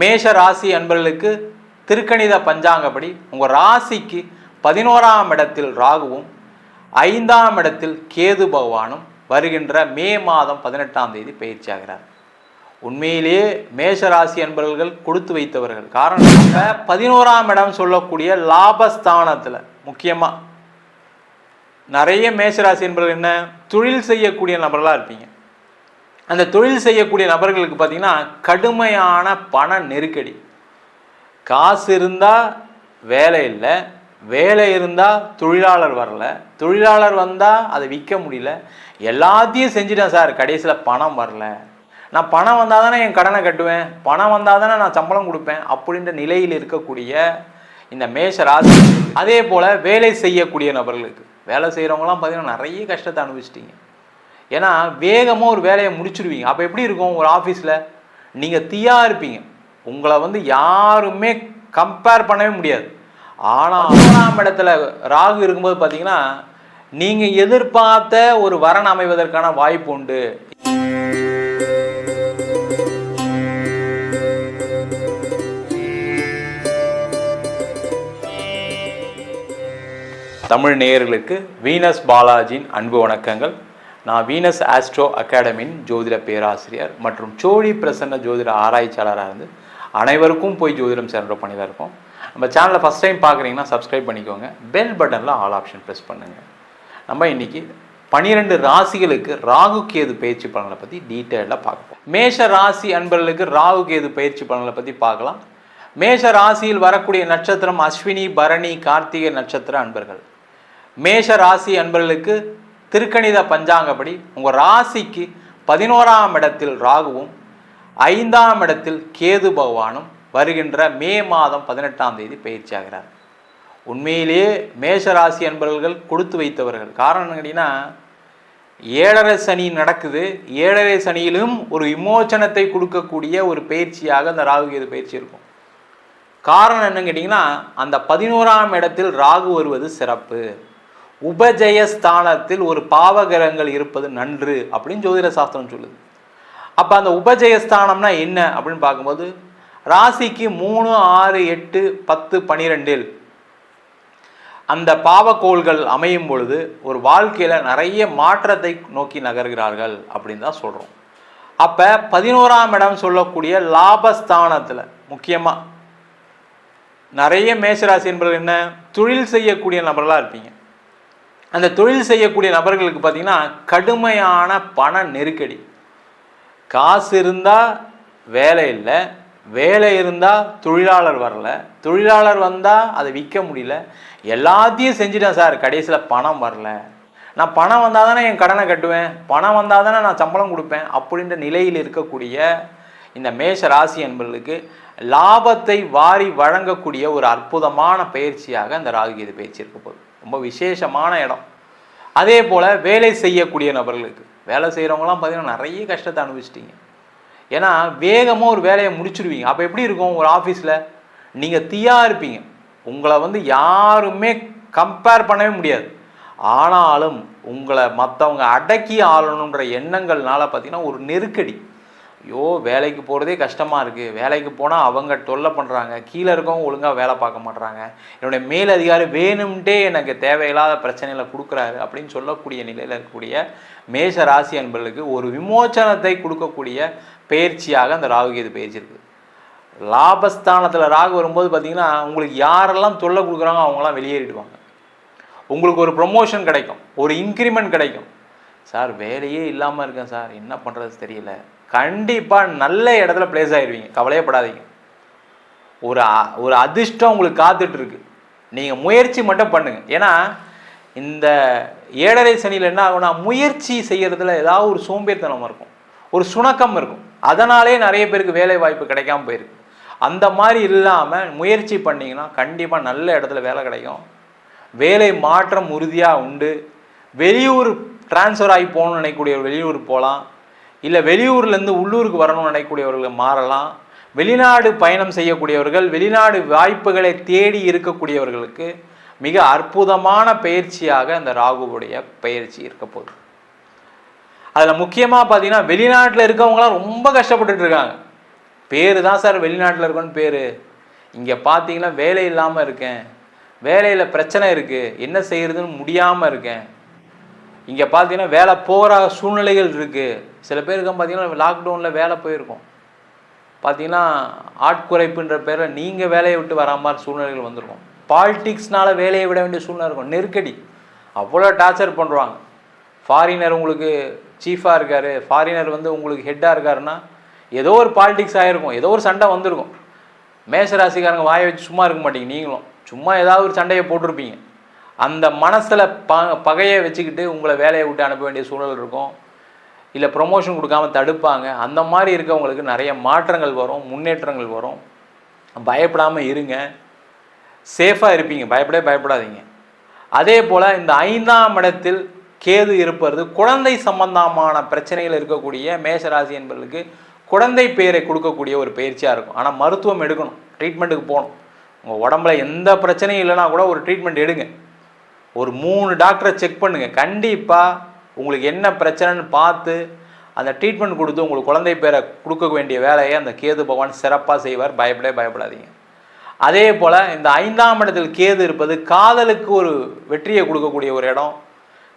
மேஷ ராசி அன்பர்களுக்கு திருக்கணித பஞ்சாங்கப்படி உங்கள் ராசிக்கு பதினோராம் இடத்தில் ராகுவும் ஐந்தாம் இடத்தில் கேது பகவானும் வருகின்ற மே மாதம் பதினெட்டாம் தேதி பயிற்சியாகிறார் உண்மையிலேயே மேஷ ராசி அன்பர்கள் கொடுத்து வைத்தவர்கள். காரணம் பதினோராம் இடம் சொல்லக்கூடிய லாபஸ்தானத்தில் முக்கியமாக நிறைய மேஷராசி என்பவர்கள் என்ன? தொழில் செய்யக்கூடிய நபர்களாக இருப்பீங்க. அந்த தொழில் செய்யக்கூடிய நபர்களுக்கு பார்த்தீங்கன்னா கடுமையான பண நெருக்கடி. காசு இருந்தால் வேலை இல்லை வேலை இருந்தால் தொழிலாளர் வரல தொழிலாளர் வந்தால் அதை விற்க முடியல. எல்லாத்தையும் செஞ்சிட்டேன் சார் கடைசியில் பணம் வரல. நான் பணம் வந்தால் தானே என் கடனை கட்டுவேன் பணம் வந்தால் தானே நான் சம்பளம் கொடுப்பேன் அப்படின்ற நிலையில் இருக்கக்கூடிய இந்த மேஷ ராசி. அதே போல் வேலை செய்யக்கூடிய நபர்களுக்கு. வேலை செய்கிறவங்களாம் பார்த்திங்கன்னா நிறைய கஷ்டத்தை அனுபவிச்சிட்டிங்க. ஏன்னா வேகமாக ஒரு வேலையை முடிச்சிடுவீங்க அப்போ எப்படி இருக்கும்? ஒரு ஆஃபீஸில் நீங்கள் தீயாக இருப்பீங்க. உங்களை வந்து யாருமே கம்பேர் பண்ணவே முடியாது. ஆனால் ஆறாம் இடத்துல ராகு இருக்கும்போது பார்த்தீங்கன்னா நீங்கள் எதிர்பார்த்த ஒரு வரன் அமைவதற்கான வாய்ப்பு உண்டு. தமிழ் நேயர்களுக்கு வீனஸ் பாலாஜியின் அன்பு வணக்கங்கள். நான் வீனஸ் ஆஸ்ட்ரோ அகாடமியின் ஜோதிட பேராசிரியர் மற்றும் சோழி பிரசன்ன ஜோதிட ஆராய்ச்சியாளராக இருந்து அனைவருக்கும் போய் ஜோதிடம் சென்ற பண்ணி தான் இருக்கோம். நம்ம சேனலை ஃபஸ்ட் டைம் பார்க்குறீங்கன்னா சப்ஸ்கிரைப் பண்ணிக்கோங்க. பெல் பட்டனில் ஆல் ஆப்ஷன் ப்ரெஸ் பண்ணுங்கள் நம்ம இன்னைக்கு பனிரெண்டு ராசிகளுக்கு ராகு கேது பயிற்சி பலன்களை பற்றி டீட்டெயிலாக பார்ப்போம் மேஷ ராசி அன்பர்களுக்கு ராகு கேது பயிற்சி பலன்களை பற்றி பார்க்கலாம். மேஷ ராசியில் வரக்கூடிய நட்சத்திரம் அஸ்வினி பரணி கார்த்திகை நட்சத்திர அன்பர்கள். மேஷ ராசி அன்பர்களுக்கு திருக்கணித பஞ்சாங்கப்படி உங்கள் ராசிக்கு பதினோராம் இடத்தில் ராகுவும் ஐந்தாம் இடத்தில் கேது பகவானும் வருகின்ற மே மாதம் பதினெட்டாம் தேதி பயிற்சியாகிறார் உண்மையிலேயே மேஷ ராசி அன்பர்கள் கொடுத்து வைத்தவர்கள். காரணம் கேட்டிங்கன்னா ஏழரை சனி நடக்குது. ஏழரை சனியிலும் ஒரு விமோச்சனத்தை கொடுக்கக்கூடிய ஒரு பயிற்சியாக அந்த ராகு கேது பயிற்சி இருக்கும். காரணம் என்னன்னு கேட்டிங்கன்னா அந்த பதினோராம் இடத்தில் ராகு வருவது சிறப்பு. உபஜயஸ்தானத்தில் ஒரு பாவகிரகங்கள் இருப்பது நன்று அப்படின்னு ஜோதிட சாஸ்திரம் சொல்லுது. அப்போ அந்த உபஜயஸ்தானம்னா என்ன அப்படின்னு பார்க்கும்போது ராசிக்கு மூணு ஆறு எட்டு பத்து பனிரெண்டில் அந்த பாவக்கோள்கள் அமையும் பொழுது ஒரு வாழ்க்கையில் நிறைய மாற்றத்தை நோக்கி நகர்கிறார்கள் அப்படின்னு தான் சொல்கிறோம் அப்போ பதினோராம் இடம் சொல்லக்கூடிய லாபஸ்தானத்தில் முக்கியமாக நிறைய மேஷராசி என்பது என்ன? தொழில் செய்யக்கூடிய நபர்களாக இருப்பீங்க. அந்த தொழில் செய்யக்கூடிய நபர்களுக்கு பார்த்தீங்கன்னா கடுமையான பண நெருக்கடி. காசு இருந்தால் வேலை இல்லை வேலை இருந்தால் தொழிலாளர் வரல தொழிலாளர் வந்தால் அதை விற்க முடியல எல்லாத்தையும் செஞ்சிட்டேன் சார் கடைசியில் பணம் வரல. நான் பணம் வந்தால் தானே என் கடனை கட்டுவேன் பணம் வந்தால் தானே நான் சம்பளம் கொடுப்பேன் அப்படின்ற நிலையில் இருக்கக்கூடிய இந்த மேஷ ராசி என்பவர்களுக்கு லாபத்தை வாரி வழங்கக்கூடிய ஒரு அற்புதமான பயிற்சியாக இந்த ராகுகேது பயிற்சி இருக்க போகுது. ரொம்ப விசேஷமான இடம். அதே போல் வேலை செய்யக்கூடிய நபர்களுக்கு. வேலை செய்கிறவங்களாம் பார்த்தீங்கன்னா நிறைய கஷ்டத்தை அனுபவிச்சிட்டிங்க. ஏன்னா வேகமாக ஒரு வேலையை முடிச்சிருவீங்க. அப்போ எப்படி இருக்கும் ஒரு ஆஃபீஸில் நீங்கள் தீயாக இருப்பீங்க. உங்களை வந்து யாருமே கம்பேர் பண்ணவே முடியாது. ஆனாலும் உங்களை மற்றவங்க அடக்கி ஆளணுன்ற எண்ணங்கள்னால பார்த்தீங்கன்னா ஒரு நெருக்கடி. ஐயோ வேலைக்கு போகிறதே கஷ்டமாக இருக்குது வேலைக்கு போனால் அவங்க தொல்லை பண்ணுறாங்க கீழே இருக்கவங்க ஒழுங்காக வேலை பார்க்க மாட்றாங்க. என்னுடைய மேலதிகாரி வேணும்ட்டே எனக்கு தேவையில்லாத பிரச்சனைகளை கொடுக்குறாரு அப்படின்னு சொல்லக்கூடிய நிலையில் இருக்கக்கூடிய மேஷ ராசி அன்பர்களுக்கு ஒரு விமோச்சனத்தை கொடுக்கக்கூடிய பயிற்சியாக அந்த ராகுகேது பயிற்சி இருக்குது லாபஸ்தானத்தில் ராகு வரும்போது பார்த்திங்கன்னா உங்களுக்கு யாரெல்லாம் தொல்லை கொடுக்குறாங்க அவங்களாம் வெளியேறிடுவாங்க. உங்களுக்கு ஒரு ப்ரொமோஷன் கிடைக்கும். ஒரு இன்க்ரிமெண்ட் கிடைக்கும். சார் வேலையே இல்லாமல் இருக்கேன் சார். என்ன பண்ணுறது தெரியல. கண்டிப்பாக நல்ல இடத்துல பிளேஸ் ஆகிடுவீங்க கவலையப்படாதீங்க. ஒரு அ- ஒரு அதிர்ஷ்டம் உங்களுக்கு காத்துட்ருக்கு. நீங்கள் முயற்சி மட்டும் பண்ணுங்கள் ஏன்னா இந்த ஏழரை சனியில் என்ன ஆகும்னா முயற்சி செய்கிறதுல ஏதாவது ஒரு சோம்பேறித்தனம் இருக்கும். ஒரு சுணக்கம் இருக்கும். அதனாலே நிறைய பேருக்கு வேலை வாய்ப்பு கிடைக்காம போயிருக்கு. அந்த மாதிரி இல்லாமல் முயற்சி பண்ணிங்கன்னா கண்டிப்பாக நல்ல இடத்துல வேலை கிடைக்கும். வேலை மாற்றம் உறுதியாக உண்டு. வெளியூர் ட்ரான்ஸ்ஃபர் ஆகி போகணும்னு நினைக்கக்கூடிய வெளியூர் போகலாம். இல்லை வெளியூர்லேருந்து உள்ளூருக்கு வரணும்னு நினைக்கக்கூடியவர்கள் மாறலாம். வெளிநாடு பயணம் செய்யக்கூடியவர்கள் வெளிநாடு வாய்ப்புகளை தேடி இருக்கக்கூடியவர்களுக்கு மிக அற்புதமான பயிற்சியாக அந்த ராகுவுடைய பயிற்சி இருக்க போகுது. அதில் முக்கியமாக பார்த்தீங்கன்னா வெளிநாட்டில் இருக்கவங்களாம் ரொம்ப கஷ்டப்பட்டுட்டு இருக்காங்க. பேர் தான் சார் வெளிநாட்டில் இருக்கோன்னு பேர். இங்கே பார்த்தீங்கன்னா வேலை இல்லாமல் இருக்கேன். வேலையில் பிரச்சனை இருக்குது என்ன செய்கிறதுன்னு முடியாமல் இருக்கேன். இங்கே பார்த்தீங்கன்னா வேலை போகிற சூழ்நிலைகள் இருக்குது சில பேருக்கு பார்த்தீங்கன்னா லாக்டவுனில் வேலை போயிருக்கோம். பார்த்தீங்கன்னா ஆட்குறைப்புன்ற பேரில் நீங்கள் வேலையை விட்டு வரா மாதிரி சூழ்நிலைகள் வந்திருக்கும். பாலிடிக்ஸ்னால வேலையை விட வேண்டிய சூழ்நிலை இருக்கும். நெருக்கடி. அவ்வளோ டார்ச்சர் பண்ணுறாங்க ஃபாரினர் உங்களுக்கு சீஃபாக இருக்கார். ஃபாரினர் வந்து உங்களுக்கு ஹெட்டாக இருக்காருன்னா ஏதோ ஒரு பாலிடிக்ஸ் ஆகிருக்கும் ஏதோ ஒரு சண்டை வந்திருக்கும். மேஷ ராசிக்காரங்க வாயை வச்சு சும்மா இருக்க மாட்டீங்க. நீங்களும். சும்மா ஏதாவது ஒரு சண்டையை போட்டிருப்பீங்க. அந்த மனசில் ப பகையை வச்சுக்கிட்டு உங்களை வேலையை விட்டு அனுப்ப வேண்டிய சூழல் இருக்கும். இல்லை ப்ரொமோஷன் கொடுக்காம தடுப்பாங்க. அந்த மாதிரி இருக்கவங்களுக்கு நிறைய மாற்றங்கள் வரும் முன்னேற்றங்கள் வரும். பயப்படாமல் இருங்க. சேஃபாக இருப்பீங்க. பயப்படவே பயப்படாதீங்க. அதே போல் இந்த ஐந்தாம் இடத்தில் கேது இருப்பது குழந்தை சம்பந்தமான பிரச்சனைகள் இருக்கக்கூடிய மேஷராசி என்பவர்களுக்கு குழந்தை பேரை கொடுக்கக்கூடிய ஒரு பயிற்சியாக இருக்கும். ஆனால் மருத்துவம் எடுக்கணும். ட்ரீட்மெண்ட்டுக்கு போகணும். உங்கள் உடம்புல எந்த பிரச்சனையும் இல்லைனா கூட ஒரு ட்ரீட்மெண்ட் எடுங்க. ஒரு மூணு டாக்டரை செக் பண்ணுங்கள் கண்டிப்பாக உங்களுக்கு என்ன பிரச்சனைன்னு பார்த்து அந்த ட்ரீட்மெண்ட் கொடுத்து உங்களுக்கு குழந்தை பேரை கொடுக்க வேண்டிய வேலையை அந்த கேது பகவான் சிறப்பாக செய்வார். பயப்படவே பயப்படாதீங்க. அதே போல் இந்த ஐந்தாம் இடத்தில் கேது இருப்பது காதலுக்கு ஒரு வெற்றியை கொடுக்கக்கூடிய ஒரு இடம்.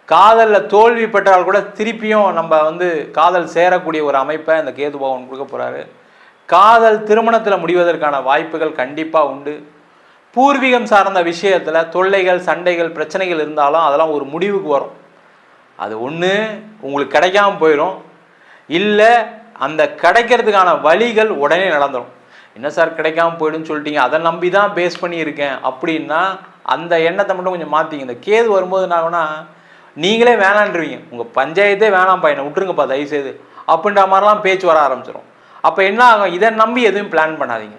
காதலில் தோல்வி பெற்றால் கூட திருப்பியும் நம்ம வந்து காதல் சேரக்கூடிய ஒரு அமைப்பை இந்த கேது பகவான் கொடுக்க போகிறாரு காதல் திருமணத்தில் முடிவதற்கான வாய்ப்புகள் கண்டிப்பாக உண்டு. பூர்வீகம் சார்ந்த விஷயத்தில் தொல்லைகள் சண்டைகள் பிரச்சனைகள் இருந்தாலும் அதெல்லாம் ஒரு முடிவுக்கு வரும். அது ஒன்று உங்களுக்கு கிடைக்காம போயிடும் இல்லை அந்த கிடைக்கிறதுக்கான வழிகள் உடனே நடந்துடும் என்ன சார் கிடைக்காம போயிடும்னு சொல்லிட்டீங்க? அதை நம்பி தான் பேஸ் பண்ணியிருக்கேன் அப்படின்னா அந்த எண்ணத்தை மட்டும் கொஞ்சம் மாற்றிங்க இந்த கேது வரும்போது என்ன ஆகுனா நீங்களே வேணான்றீங்க உங்கள் பஞ்சாயத்தே வேணாம் பையனை விட்டுருங்கப்பா தயவுசெய்து. அப்படின்ற மாதிரிலாம் பேச்சு வர ஆரம்பிச்சிடும் அப்போ என்ன ஆகும்? இதை நம்பி எதுவும் பிளான் பண்ணாதீங்க.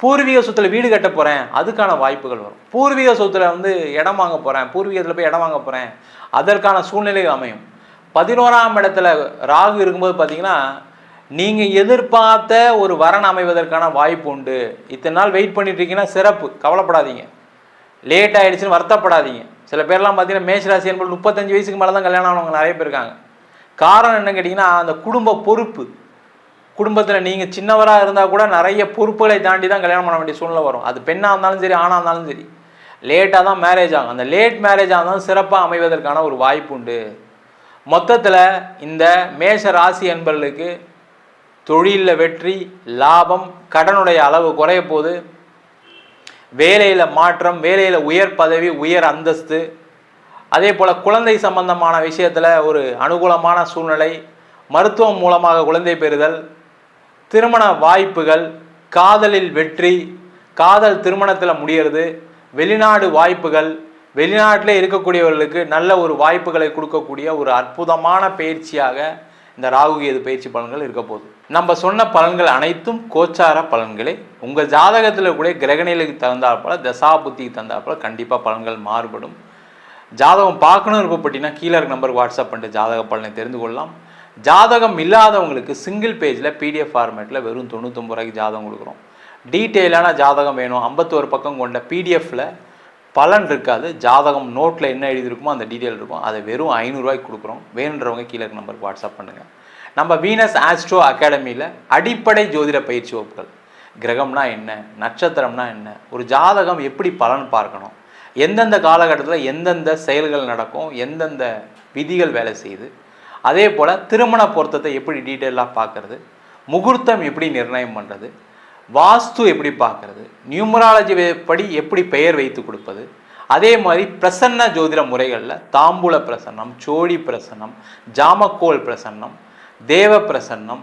பூர்வீக சொத்தில் வீடு கட்ட போகிறேன் அதுக்கான வாய்ப்புகள் வரும். பூர்வீக சொத்தில் வந்து இடம் வாங்க போகிறேன் பூர்வீகத்தில் போய் இடம் வாங்க போகிறேன் அதற்கான சூழ்நிலை அமையும். பதினோராம் இடத்துல ராகு இருக்கும்போது பார்த்தீங்கன்னா நீங்கள் எதிர்பார்த்த ஒரு வரன் அமைவதற்கான வாய்ப்பு உண்டு. இத்தனை நாள் வெயிட் பண்ணிட்டுருக்கீங்கன்னா சிறப்பு கவலைப்படாதீங்க. லேட் ஆகிடுச்சின்னு வருத்தப்படாதீங்க. சில பேர்லாம் பார்த்தீங்கன்னா மேஷராசி என்பது முப்பத்தஞ்சு வயசுக்கு மேலே தான் கல்யாணம் ஆனவங்க நிறைய பேர் இருக்காங்க. காரணம் என்னன்னு கேட்டிங்கன்னா அந்த குடும்ப பொறுப்பு குடும்பத்தில் நீங்கள் சின்னவராக இருந்தால் கூட நிறைய பொறுப்புகளை தாண்டி தான் கல்யாணம் பண்ண வேண்டிய சூழ்நிலை வரும். அது பெண்ணாக இருந்தாலும் சரி ஆணாக இருந்தாலும் சரி. லேட்டாக தான் மேரேஜ் ஆகும். அந்த லேட் மேரேஜ் இருந்தாலும் சிறப்பாக அமைவதற்கான ஒரு வாய்ப்பு உண்டு. மொத்தத்தில் இந்த மேஷ ராசி என்பவர்களுக்கு தொழிலில் வெற்றி லாபம் கடனுடைய அளவு குறைய போது வேலையில் மாற்றம் வேலையில் உயர் பதவி உயர் அந்தஸ்து அதே போல் குழந்தை சம்பந்தமான விஷயத்தில் ஒரு அனுகூலமான சூழ்நிலை மருத்துவம் மூலமாக குழந்தை பெறுதல் திருமண வாய்ப்புகள் காதலில் வெற்றி காதல் திருமணத்தில் முடியறது வெளிநாடு வாய்ப்புகள் வெளிநாட்டிலே இருக்கக்கூடியவர்களுக்கு நல்ல ஒரு வாய்ப்புகளை கொடுக்கக்கூடிய ஒரு அற்புதமான பயிற்சியாக இந்த ராகு கேது பயிற்சி பலன்கள் இருக்க போகுது. நம்ம சொன்ன பலன்கள் அனைத்தும் கோச்சார பலன்களே. உங்கள் ஜாதகத்தில் கூட கிரகணிகளுக்கு தகுந்தாற்போல் தசா புத்திக்கு தகுந்தாற்போல கண்டிப்பாக பலன்கள் மாறுபடும். ஜாதகம் பார்க்கணும் இருப்பப்பட்டினா கீழே இருக்க நம்பருக்கு வாட்ஸ்அப் பண்ணிட்டு ஜாதக பலனை தெரிந்து கொள்ளலாம். ஜாதகம் இல்லாதவங்களுக்கு சிங்கிள் பேஜில் பிடிஎஃப் ஃபார்மேட்டில் வெறும் தொண்ணூத்தொம்பது ரூபாய்க்கு ஜாதகம் கொடுக்குறோம். டீட்டெயிலான ஜாதகம் வேணும். ஐம்பத்தோரு பக்கம் கொண்ட பிடிஎஃப்பில் பலன் இருக்காது. ஜாதகம் நோட்டில் என்ன எழுதியிருக்குமோ அந்த டீட்டெயில் இருக்கும். அதை வெறும் ஐநூறுரூவாய்க்கு கொடுக்குறோம். வேணுன்றவங்க கீழே இருக்க நம்பருக்கு வாட்ஸ்அப் பண்ணுங்கள் நம்ம வீனஸ் ஆஸ்ட்ரோ அகாடமியில் அடிப்படை ஜோதிட பயிற்சி வகுப்புகள். கிரகம்னா என்ன? நட்சத்திரம்னா என்ன? ஒரு ஜாதகம் எப்படி பலன் பார்க்கணும்? எந்தெந்த காலகட்டத்தில் எந்தெந்த செயல்கள் நடக்கும்? எந்தெந்த விதிகள் வேலை செய்யுது? அதே போல் திருமண பொருத்தத்தை எப்படி டீட்டெயிலாக பார்க்குறது முகூர்த்தம் எப்படி நிர்ணயம் பண்ணுறது வாஸ்து எப்படி பார்க்கறது நியூமராலஜி படி எப்படி பெயர் வைத்து கொடுப்பது அதே மாதிரி பிரசன்ன ஜோதிட முறைகளில் தாம்பூல பிரசன்னம் சோழி பிரசன்னம் ஜாமக்கோல் பிரசன்னம் தேவ பிரசன்னம்